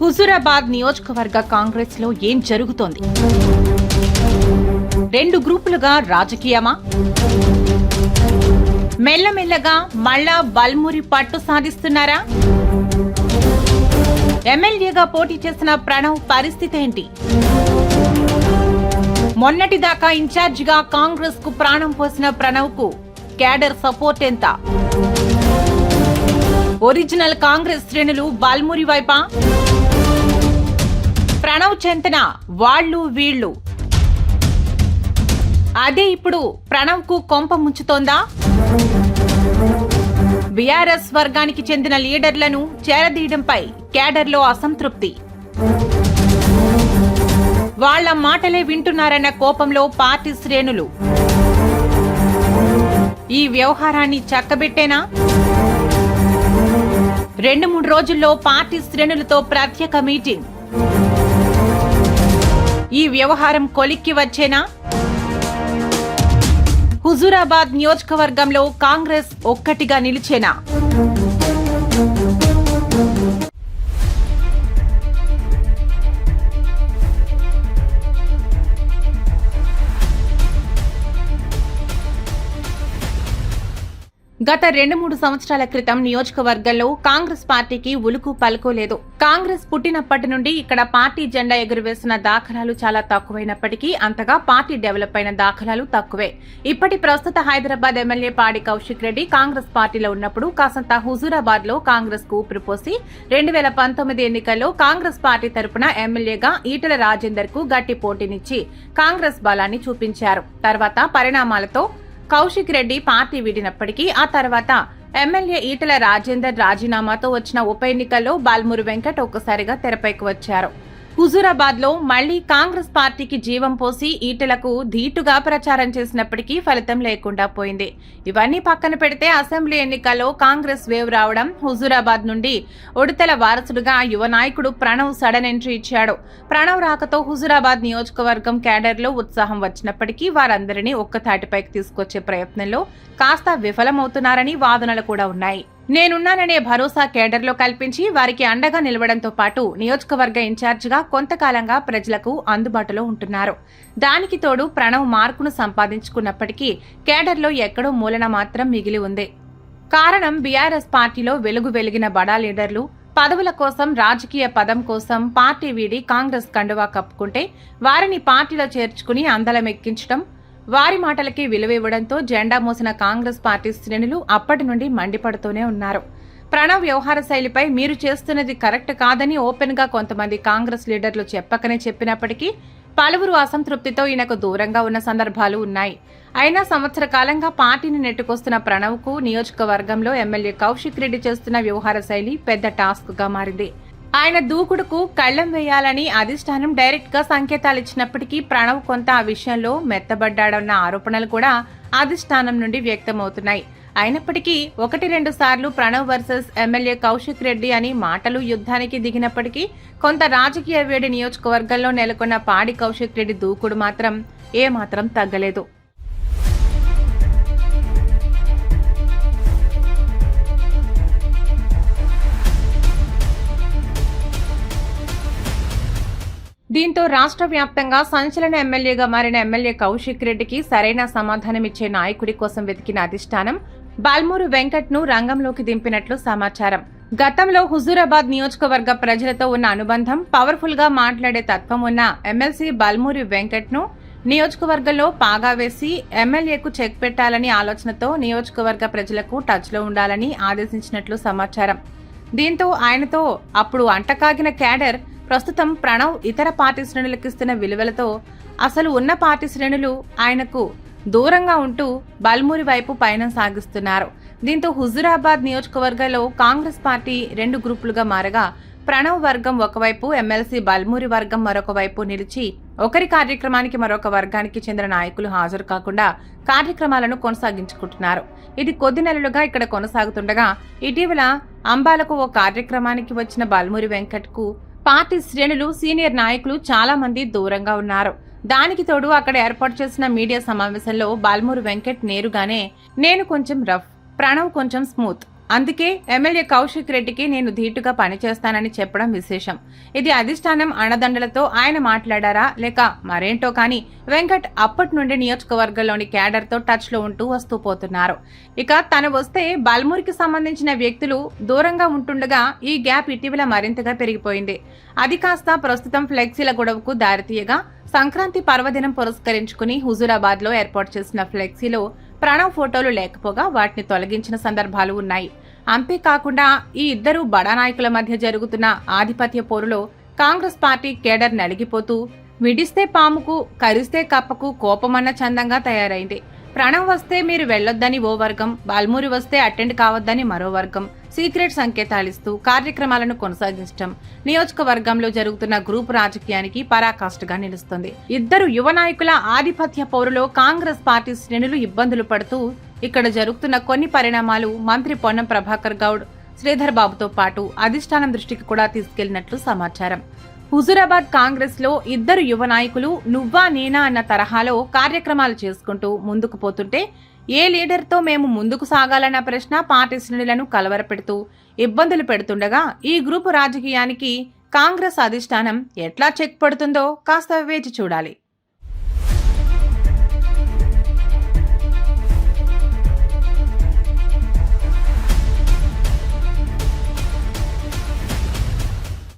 హుజూరాబాద్ నియోజకవర్గ కాంగ్రెస్లో ఏం జరుగుతోంది? రెండు గ్రూపులుగా రాజకీయమా? మెల్లమెల్లగా మళ్ళా బల్మూరి పట్టు సాధిస్తున్నారా? ఎమ్మెల్యేగా పోటీ చేసిన ప్రణవ్ పరిస్థితి ఏంటి? మొన్నటిదాకా ఇన్ఛార్జిగా కాంగ్రెస్కు ప్రాణం పోసిన ప్రణవ్కు క్యాడర్ సపోర్ట్ ఎంత? ఒరిజినల్ కాంగ్రెస్ శ్రేణులు బాల్మూరి వైపా? ప్రణవ్ చెంతన వాళ్ళు వీళ్ళు. అదే ఇప్పుడు ప్రణవ్కు కొంప ముంచుతోందా? బీఆర్ఎస్ వర్గానికి చెందిన లీడర్లను చేరదీయడంపై క్యాడర్లో అసంతృప్తి. వాళ్ళ మాటలే వింటున్నారన్న కోపంలో పార్టీ శ్రేణులు. ఈ వ్యవహారాన్ని చక్కబెట్టేనా? రెండు మూడు రోజుల్లో పార్టీ శ్రేణులతో ప్రత్యేక మీటింగ్. ఈ వ్యవహారం కొలిక్కి వచ్చేనా? హుజూరాబాద్ నియోజకవర్గంలో కాంగ్రెస్ ఒక్కటిగా నిలిచేనా? గత రెండు మూడు సంవత్సరాల క్రితం నియోజకవర్గంలో కాంగ్రెస్ పార్టీకి ఉలుకు పలుకోలేదు. కాంగ్రెస్ పుట్టినప్పటి నుండి ఇక్కడ పార్టీ జెండా ఎగురవేసిన దాఖలాలు చాలా తక్కువైనప్పటికీ అంతగా పార్టీ డెవలప్ అయిన దాఖలాలు తక్కువే. ఇప్పటి ప్రస్తుత హైదరాబాద్ ఎమ్మెల్యే పాడి కౌశిక్ రెడ్డి కాంగ్రెస్ పార్టీలో ఉన్నప్పుడు కాసంత హుజూరాబాద్లో కాంగ్రెస్కు ఊపిరిపోసి రెండు వేల పంతొమ్మిది ఎన్నికల్లో కాంగ్రెస్ పార్టీ తరపున ఎమ్మెల్యేగా ఈటల రాజేందర్కు గట్టి పోటీనిచ్చి కాంగ్రెస్ బలాన్ని చూపించారు. తర్వాత పరిణామాలతో కౌశిక్ రెడ్డి పార్టీ వీడినప్పటికీ ఆ తర్వాత ఎమ్మెల్యే ఈటల రాజేందర్ రాజీనామాతో వచ్చిన ఉప ఎన్నికల్లో బాల్మురు వెంకట్ ఒక్కసారిగా తెరపైకి వచ్చారు. హుజూరాబాద్లో మళ్ళీ కాంగ్రెస్ పార్టీకి జీవం పోసి ఈటలకు ధీటుగా ప్రచారం చేసినప్పటికీ ఫలితం లేకుండా పోయింది. ఇవన్నీ పక్కన పెడితే అసెంబ్లీ ఎన్నికల్లో కాంగ్రెస్ వేవ్ రావడం హుజూరాబాద్ నుండి ఉడతల వారసుడుగా యువ నాయకుడు ప్రణవ్ సడన్ ఎంట్రీ ఇచ్చాడు. ప్రణవ్ రాకతో హుజూరాబాద్ నియోజకవర్గం క్యాడర్లో ఉత్సాహం వచ్చినప్పటికీ వారందరినీ ఒక్కతాటిపైకి తీసుకొచ్చే ప్రయత్నంలో కాస్త విఫలమవుతున్నారని వాదనలు కూడా ఉన్నాయి. నేనున్నాననే భరోసా కేడర్లో కల్పించి వారికి అండగా నిలవడంతో పాటు నియోజకవర్గ ఇన్ఛార్జిగా కొంతకాలంగా ప్రజలకు అందుబాటులో ఉంటున్నారు. దానికి తోడు ప్రణవ్ మార్కును సంపాదించుకున్నప్పటికీ కేడర్లో ఎక్కడో మూలన మాత్రం మిగిలి ఉంది. కారణం బీఆర్ఎస్ పార్టీలో వెలుగు వెలిగిన బడా లీడర్లు పదవుల కోసం రాజకీయ పదం కోసం పార్టీ వీడి కాంగ్రెస్ కండువా కప్పుకుంటే వారిని పార్టీలో చేర్చుకుని అందలమెక్కించడం వారి మాటలకి విలువ ఇవ్వడంతో జెండా మోసిన కాంగ్రెస్ పార్టీ శ్రేణులు అప్పటి నుండి మండిపడుతూనే ఉన్నారు. ప్రణవ్ వ్యవహార శైలిపై మీరు చేస్తున్నది కరెక్ట్ కాదని ఓపెన్గా కొంతమంది కాంగ్రెస్ లీడర్లు చెప్పకనే చెప్పినప్పటికీ పలువురు అసంతృప్తితో ఈయనకు దూరంగా ఉన్న సందర్భాలు ఉన్నాయి. అయినా సంవత్సర కాలంగా పార్టీని నెట్టుకొస్తున్న ప్రణవ్కు నియోజకవర్గంలో ఎమ్మెల్యే కౌశిక్ రెడ్డి చేస్తున్న వ్యవహార శైలి పెద్ద టాస్క్గా మారింది. ఆయన దూకుడుకు కళ్ళం వేయాలని అధిష్టానం డైరెక్ట్గా సంకేతాలు ఇచ్చినప్పటికీ ప్రణవ్ కొంత ఆ విషయంలో మెత్తబడ్డాడన్న ఆరోపణలు కూడా అధిష్టానం నుండి వ్యక్తమవుతున్నాయి. అయినప్పటికీ ఒకటి రెండు సార్లు ప్రణవ్ వర్సెస్ ఎమ్మెల్యే కౌశిక్ రెడ్డి అని మాటలు యుద్ధానికి దిగినప్పటికీ కొంత రాజకీయ వేడి నియోజకవర్గంలో నెలకొన్న పాడి కౌశిక్ రెడ్డి దూకుడు మాత్రం ఏమాత్రం తగ్గలేదు. దీంతో రాష్ట్ర వ్యాప్తంగా సంచలన ఎమ్మెల్యేగా మారిన ఎమ్మెల్యే కౌశిక్ రెడ్డికి సరైన సమాధానమిచ్చే నాయకుడి కోసం వెతికిన అధిష్టానం బాల్మూరు వెంకట్ను రంగంలోకి దింపినట్లు సమాచారం. గతంలో హుజూరాబాద్ నియోజకవర్గ ప్రజలతో ఉన్న అనుబంధం పవర్ఫుల్గా మాట్లాడే తత్వం ఉన్న ఎమ్మెల్సీ బల్మూరి వెంకట్ను నియోజకవర్గంలో పాగా వేసి ఎమ్మెల్యేకు చెక్ పెట్టాలని ఆలోచనతో నియోజకవర్గ ప్రజలకు టచ్లో ఉండాలని ఆదేశించినట్లు సమాచారం. దీంతో ఆయనతో అప్పుడు అంటకాగిన క్యాడర్ ప్రస్తుతం ప్రణవ్ ఇతర పార్టీ శ్రేణులకు ఇస్తున్న విలువలతో అసలు ఉన్న పార్టీ శ్రేణులు ఆయనకు దూరంగా ఉంటూ బల్మూరి వైపు పయనం సాగిస్తున్నారు. దీంతో హుజురాబాద్ నియోజకవర్గంలో కాంగ్రెస్ పార్టీ రెండు గ్రూపులుగా మారగా ప్రణవ్ వర్గం ఒకవైపు ఎమ్మెల్సీ బల్మూరి వర్గం మరొక వైపు నిలిచి ఒకరి కార్యక్రమానికి మరొక వర్గానికి చెందిన నాయకులు హాజరు కాకుండా కార్యక్రమాలను కొనసాగించుకుంటున్నారు. ఇది కొద్ది నెలలుగా ఇక్కడ కొనసాగుతుండగా ఇటీవల అంబాలకు ఓ కార్యక్రమానికి వచ్చిన బాల్మూరి వెంకట్కు పార్టీ శ్రేణులు సీనియర్ నాయకులు చాలా మంది దూరంగా ఉన్నారు. దానికి తోడు అక్కడ ఏర్పాటు చేసిన మీడియా సమావేశంలో బాల్మూరి వెంకట్ నేరుగానే నేను కొంచెం రఫ్ ప్రణవ్ కొంచెం స్మూత్ అందుకే ఎమ్మెల్యే కౌశిక్ రెడ్డికి నేను ధీటుగా పనిచేస్తానని చెప్పడం విశేషం. ఇది అధిష్టానం అణదండలతో ఆయన మాట్లాడారా లేక మరేంటో కానీ వెంకట్ అప్పటి నుండి నియోజకవర్గంలోని క్యాడర్తో టచ్లో ఉంటూ వస్తూ పోతున్నారు. ఇక తను వస్తే బల్మూరికి సంబంధించిన వ్యక్తులు దూరంగా ఉంటుండగా ఈ గ్యాప్ ఇటీవల మరింతగా పెరిగిపోయింది. అది కాస్త ప్రస్తుతం ఫ్లెక్సీల గొడవకు దారితీయగా సంక్రాంతి పర్వదినం పురస్కరించుకుని హుజూరాబాద్లో ఏర్పాటు చేసిన ఫ్లెక్సీలో ప్రణవ్ ఫోటోలు లేకపోగా వాటిని తొలగించిన సందర్భాలు ఉన్నాయి. అంతేకాకుండా ఈ ఇద్దరు బడా నాయకుల మధ్య జరుగుతున్న ఆధిపత్య పోరులో కాంగ్రెస్ పార్టీ కేడర్ నలిగిపోతూ విడిస్తే పాముకు కరిస్తే కప్పకు కోపమన్న చందంగా తయారైంది. ప్రణవ్ వస్తే మీరు వెళ్ళొద్దని ఓ వర్గం బాల్మూరి వస్తే అటెండ్ కావద్దని మరో వర్గం సీక్రెట్ సంకేతాలిస్తూ కార్యక్రమాలను కొనసాగించడం నియోజకవర్గంలో జరుగుతున్న గ్రూప్ రాజకీయానికి పరాకాష్ఠగా నిలుస్తుంది. ఇద్దరు యువ నాయకుల ఆధిపత్య పౌరులో కాంగ్రెస్ పార్టీ శ్రేణులు ఇబ్బందులు పడుతూ ఇక్కడ జరుగుతున్న కొన్ని పరిణామాలు మంత్రి పొన్నం ప్రభాకర్ గౌడ్ శ్రీధర్ బాబుతో పాటు అధిష్టానం దృష్టికి కూడా తీసుకెళ్ళినట్లు సమాచారం. హుజురాబాద్ కాంగ్రెస్లో ఇద్దరు యువ నాయకులు నువ్వా నేనా అన్న తరహాలో కార్యక్రమాలు చేసుకుంటూ ముందుకు పోతుంటే ఏ లీడర్తో మేము ముందుకు సాగాలన్న ప్రశ్న పార్టీ శ్రేణులను కలవరపెడుతూ ఇబ్బందులు పెడుతుండగా ఈ గ్రూపు రాజకీయానికి కాంగ్రెస్ అధిష్టానం ఎట్లా చెక్ పడుతుందో కాస్త వేచి చూడాలి.